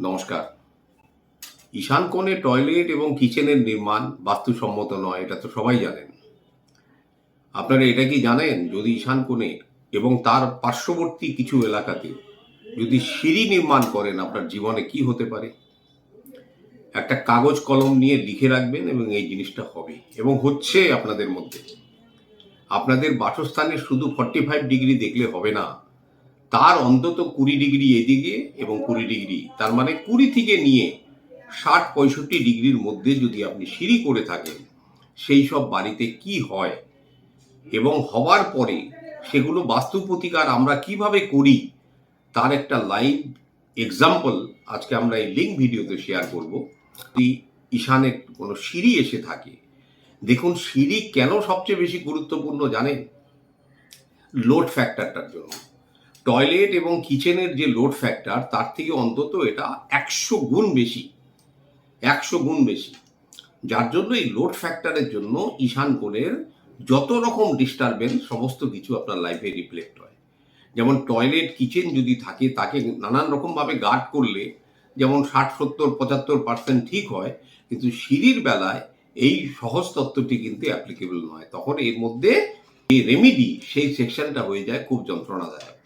নমস্কার। ঈশান কোণে টয়লেট এবং কিচেনের নির্মাণ বাস্তুসম্মত নয়, এটা তো সবাই জানেন। আপনারা এটা কি জানেন? যদি ঈশান কোণে এবং তার পার্শ্ববর্তী কিছু এলাকাতে যদি সিঁড়ি নির্মাণ করেন, আপনার জীবনে কি হতে পারে? একটা কাগজ কলম নিয়ে লিখে রাখবেন এবং এই জিনিসটা হবে। এবং হচ্ছে আপনাদের মধ্যে। আপনাদের বাসস্থানে শুধু ফর্টি ফাইভ ডিগ্রি দেখলে হবে না। তার অন্তত কুড়ি ডিগ্রি এদিকে এবং কুড়ি ডিগ্রি, তার মানে কুড়ি থেকে নিয়ে ষাট, পঁয়ষট্টি ডিগ্রির মধ্যে যদি আপনি সিঁড়ি করে থাকেন, সেই সব বাড়িতে কি হয় এবং হবার পরে সেগুলো বাস্তু প্রতিকার আমরা কীভাবে করি, তার একটা লাইভ এক্সাম্পল আজকে আমরা এই লিঙ্ক ভিডিওতে শেয়ার করব। যদি ঈশানে কোনো সিঁড়ি এসে থাকে, দেখুন সিঁড়ি কেন সবচেয়ে বেশি গুরুত্বপূর্ণ জানেন? লোড ফ্যাক্টরটার জন্য। টয়লেট এবং কিচেনের যে লোড ফ্যাক্টর তার থেকে অন্তত এটা একশো গুণ বেশি, একশো গুণ বেশি। যার জন্য এই লোড ফ্যাক্টরের জন্য ঈশান কোণের যত রকম ডিস্টারবেন্স সমস্ত কিছু আপনার লাইফে রিফ্লেক্ট হয়। যেমন টয়লেট কিচেন যদি থাকে, তাকে নানান রকমভাবে গার্ড করলে যেমন ষাট, সত্তর, পঁচাত্তর পার্সেন্ট ঠিক হয়, কিন্তু সিঁড়ির বেলায় এই সহজ তত্ত্বটি কিন্তু অ্যাপ্লিকেবল নয়। তখন এর মধ্যে এই রেমিডি সেই সেকশনটা হয়ে যায় খুব যন্ত্রণাদায়ক।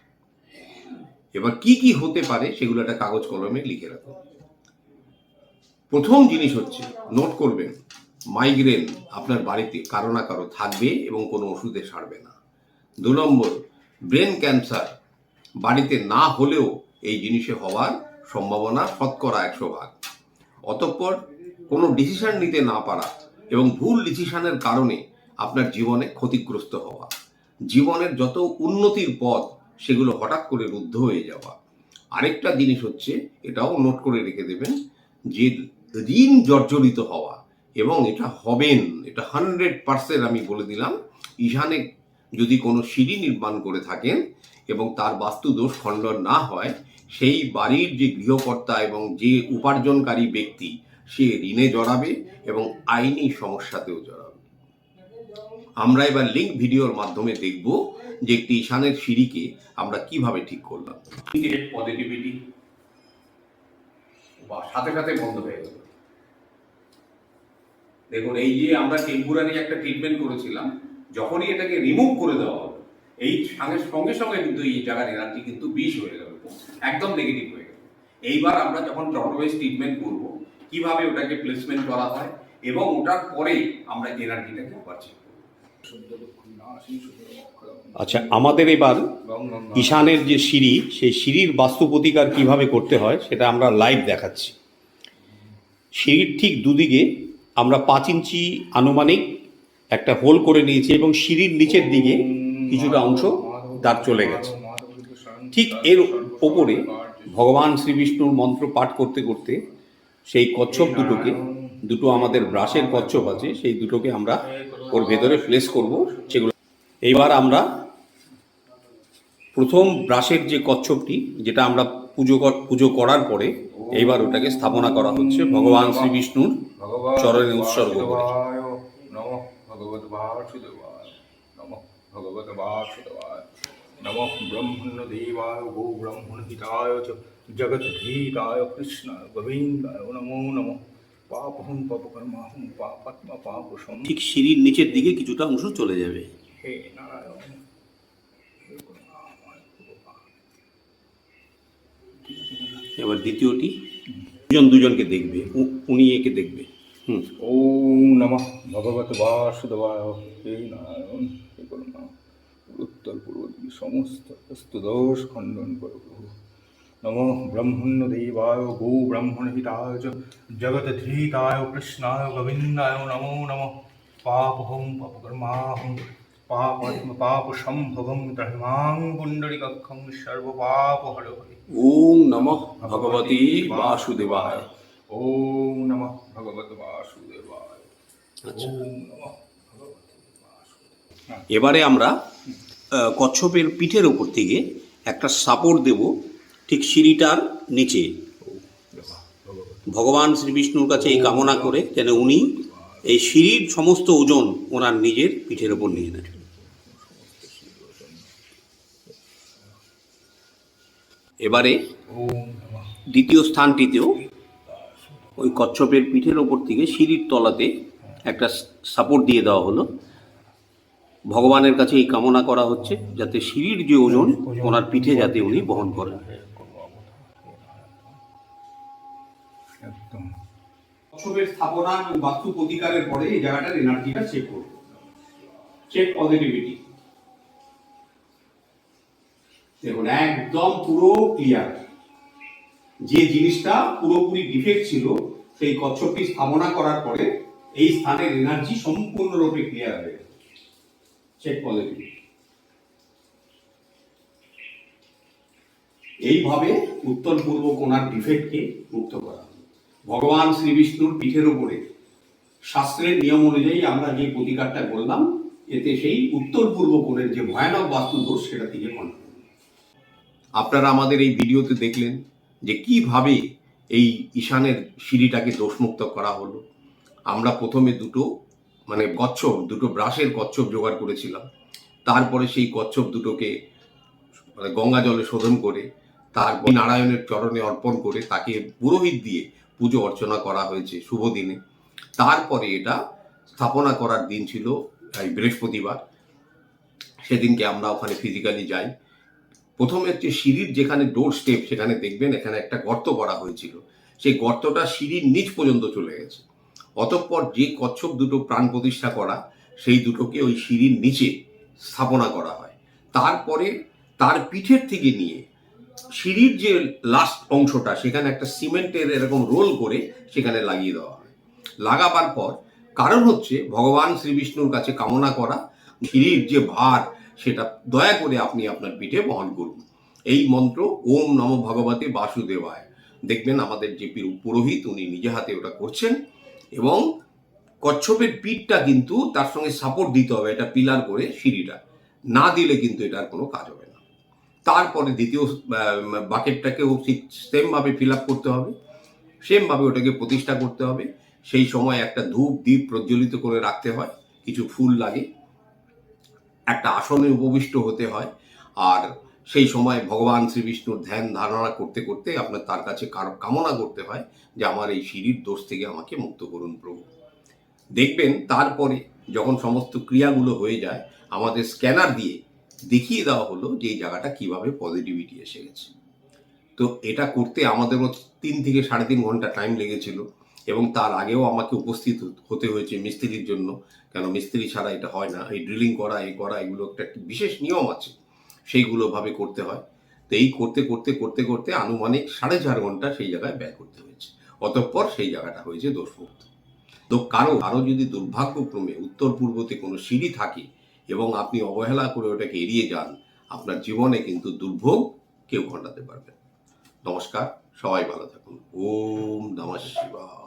এবার কি কি হতে পারে সেগুলো একটা কাগজ কলমে লিখে রাখুন প্রথম জিনিস হচ্ছে নোট করবেন মাইগ্রেন আপনার বাড়িতে কারও না কারও থাকবে এবং কোনো ওষুধে সারবে না। দু নম্বর ব্রেন ক্যান্সার বাড়িতে না হলেও এই জিনিসে হওয়ার সম্ভাবনা শতকরা একশো ভাগ। অতঃপর কোনো ডিসিশন নিতে না পারা এবং ভুল ডিসিশনের কারণে আপনার জীবনে ক্ষতিগ্রস্ত হওয়া। জীবনের যত উন্নতির পথ সেগুলো হঠাৎ করে রুদ্ধ হয়ে যাওয়া। আরেকটা জিনিস হচ্ছে, এটাও নোট করে রেখে দেবেন, যে ঋণ জর্জরিত হওয়া এবং এটা হবেন, এটা হান্ড্রেড পার্সেন্ট আমি বলে দিলাম, ঈশানে যদি কোনো সিঁড়ি নির্মাণ করে থাকেন এবং তার বাস্তু দোষ খণ্ডন না হয়, সেই বাড়ির যে গৃহকর্তা এবং যে উপার্জনকারী ব্যক্তি, সে ঋণে জড়াবে এবং আইনি সমস্যাতেও জড়াবে। আমরা এবার লিঙ্ক ভিডিওর মাধ্যমে দেখব যে একটি ঈশানের সিঁড়িকে আমরা কীভাবে ঠিক করলাম। পজিটিভিটি বা সাথে সাথে বন্ধ হয়ে গেল। দেখুন, এই যে আমরা টেম্পুরারি একটা ট্রিটমেন্ট করেছিলাম, যখনই এটাকে রিমুভ করে দেওয়া হলো, এই সঙ্গে সঙ্গে সঙ্গে কিন্তু এই জায়গার এনার্জি কিন্তু বিষ হয়ে গেল একদম নেগেটিভ হয়ে গেল। এইবার আমরা যখন ক্লকওয়াইজ ট্রিটমেন্ট করব, কীভাবে ওটাকে প্লেসমেন্ট করা হয় এবং ওটার পরে আমরা এনার্জিটাকে করব। আচ্ছা আমাদের এবার ঈশানের যে সিঁড়ি, সেই সিঁড়ির বাস্তু প্রতিকার কীভাবে করতে হয় সেটা আমরা লাইভ দেখাচ্ছি। সিঁড়ির ঠিক দুদিকে আমরা পাঁচ ইঞ্চি আনুমানিক একটা হোল করে নিয়েছি এবং সিঁড়ির নিচের দিকে কিছুটা অংশ তার চলে গেছে। ঠিক এর ওপরে ভগবান শ্রীবিষ্ণুর মন্ত্র পাঠ করতে করতে সেই কচ্ছপ দুটোকে, দুটো আমাদের ব্রাশের কচ্ছপ আছে, সেই দুটোকে আমরা ওর ভেতরে প্লেস করব সেগুলো এইবার আমরা প্রথম ব্রাশের যে কচ্ছপটি যেটা আমরা পুজো পুজো করার পরে এইবার ওটাকে স্থাপনা করা হচ্ছে ভগবান শ্রী বিষ্ণুর চরণে উৎসর্গ করে। নম দেবায় গো ব্রহ্মণ হিতায় জগৎ ধীতায় কৃষ্ণায় গোবিন্দায় নমো নম। পাপহম পাপকর্মাহম পাপাত্মা পাপসম। ঠিক সিঁড়ির নিচের দিকে কিছুটা অংশ চলে যাবে। হে নারায়ণ। এবার দ্বিতীয়টি দুজন দুজনকে দেখবে উনি একে দেখবে। হুম। ওম নমঃ ভগবত বাসুদেবায়। হে নারায়ণ হে করুণা উত্তর পূর্ব দিকে সমস্ত দোষ খণ্ডন করো। নম ব্রহ্মণ্য দেবায় গো ব্রাহ্মণ হিতায় চ জগৎ ধীতায় কৃষ্ণায় গোবিন্দায় নমো নম পাপহম পাপকর্মাহম পাপাত্ম পাপ সম্ভবম ত্রহিমাং পুণ্ডরিকক্ষম সর্বপাপ হর হরে ওম নমঃ ভগবতী বাসুদেবায় ওম নমঃ ভগবত বাসুদেবায় এবারে আমরা কচ্ছপের পিঠের উপর থেকে একটা সাপোর্ট দেব। ঠিক সিঁড়িটার নিচে। ভগবান শ্রীবিষ্ণুর কাছে এই কামনা করে যেন উনি এই সিঁড়ির সমস্ত ওজন ওনার নিজের পিঠের ওপর নিয়ে নেন। এবারে দ্বিতীয় স্থানটিতেও ওই কচ্ছপের পিঠের ওপর থেকে সিঁড়ির তলাতে একটা সাপোর্ট দিয়ে দেওয়া হলো। ভগবানের কাছে এই কামনা করা হচ্ছে যাতে সিঁড়ির যে ওজন ওনার পিঠে যাতে উনি বহন করেন। একদম। কচ্ছপের স্থাপনা এবং বাস্তু প্রতিকারের পরে এই জায়গাটার এনার্জিটা চেক করব। চেক পজিটিভিটি দেখুন, একদম পুরো ক্লিয়ার যে জিনিসটা পুরোপুরি ডিফেক্ট ছিল, সেই কচ্ছপটি স্থাপনা করার পরে এই স্থানের এনার্জি সম্পূর্ণরূপে ক্লিয়ার হয়ে চেক পজিটিভিটি এইভাবে উত্তর পূর্ব কোণার ডিফেক্টকে মুক্ত করা। ভগবান শ্রী বিষ্ণুর পিঠের উপরে। শাস্ত্রের নিয়ম অনুযায়ী আমরা যে প্রতিকারটা করলাম, এতে সেই উত্তর পূর্ব কোণের যে ভয়ানক বাস্তু দোষ সেটা থেকে কন্ট্রোল আপনারা আমাদের এই ভিডিওতে দেখলেন যে কীভাবে এই ঈশানের সিঁড়িটাকে দোষমুক্ত করা হলো। আমরা প্রথমে দুটো মানে কচ্ছপ, দুটো ব্রাশের কচ্ছপ জোগাড় করেছিলাম। তারপরে সেই কচ্ছপ দুটোকে মানে গঙ্গা জলে শোধন করে, তারপর নারায়ণের চরণে অর্পণ করে তাকে পুরোহিত দিয়ে পুজো অর্চনা করা হয়েছে শুভ দিনে। তারপরে এটা স্থাপনা করার দিন ছিল এই বৃহস্পতিবার। সেদিনকে আমরা ওখানে ফিজিক্যালি যাই। প্রথমে হচ্ছে সিঁড়ির যেখানে ডোর স্টেপ সেখানে দেখবেন এখানে একটা গর্ত করা হয়েছিল। সেই গর্তটা সিঁড়ির নিচ পর্যন্ত চলে গেছে। অতঃপর যে কচ্ছপ দুটো প্রাণ প্রতিষ্ঠা করা, সেই দুটোকে ওই সিঁড়ির নিচে স্থাপনা করা হয়। তারপরে তার পিঠের থেকে নিয়ে সিঁড়ির যে লাস্ট অংশটা, সেখানে একটা সিমেন্টের এরকম রোল করে সেখানে লাগিয়ে দেওয়া হয়। লাগাবার পর কারণ হচ্ছে ভগবান শ্রীবিষ্ণুর কাছে কামনা করা, সিঁড়ির যে ভার, সেটা দয়া করে আপনি আপনার পিঠে বহন করুন। এই মন্ত্র ওম নম ভগবতে বাসুদেবায়। দেখবেন আমাদের যে পুরোহিত, উনি নিজে হাতে ওটা করছেন এবং কচ্ছপের পিঠটা কিন্তু তার সঙ্গে সাপোর্ট দিতে হবে, এটা পিলার করে সিঁড়িটা। না দিলে কিন্তু এটার কোনো কাজ হবে তারপরে দ্বিতীয় বাকেটটাকেও সেমভাবে ফিল আপ করতে হবে, সেমভাবে ওটাকে প্রতিষ্ঠা করতে হবে। সেই সময় একটা ধূপ, দ্বীপ প্রজ্বলিত করে রাখতে হয়, কিছু ফুল লাগে। একটা আসনে উপবিষ্ট হতে হয়, আর সেই সময় ভগবান শ্রীবিষ্ণুর ধ্যান ধারণা করতে করতে আপনার তার কাছে কার- কামনা করতে হয় যে আমার এই সিঁড়ির দোষ থেকে আমাকে মুক্ত করুন প্রভু। দেখবেন তারপরে যখন সমস্ত ক্রিয়াগুলো হয়ে যায়, আমাদের স্ক্যানার দিয়ে দেখিয়ে দেওয়া হলো যে এই জায়গাটা কীভাবে পজিটিভিটি এসে গেছে। তো এটা করতে আমাদেরও তিন থেকে সাড়ে তিন ঘণ্টা টাইম লেগেছিল এবং তার আগেও আমাকে উপস্থিত হতে হয়েছে মিস্ত্রির জন্য। কেন মিস্ত্রি ছাড়া এটা হয় না। এই ড্রিলিং করা, এই করা, এগুলো একটা বিশেষ নিয়ম আছে। সেইগুলো ভাবে করতে হয়। তো এই করতে করতে করতে করতে আনুমানিক সাড়ে চার ঘণ্টা সেই জায়গায় ব্যয় করতে হয়েছে। অতঃপর সেই জায়গাটা হয়েছে দোষমুক্ত। তো কারও কারও যদি দুর্ভাগ্যক্রমে উত্তর পূর্বতে কোনো সিঁড়ি থাকে এবং আপনি অবহেলা করে ওটাকে এড়িয়ে যান, আপনার জীবনে কিন্তু দুর্ভোগ কেউ ঘটাতে পারবে। নমস্কার, সবাই ভালো থাকুন ওম নমঃ শিবায়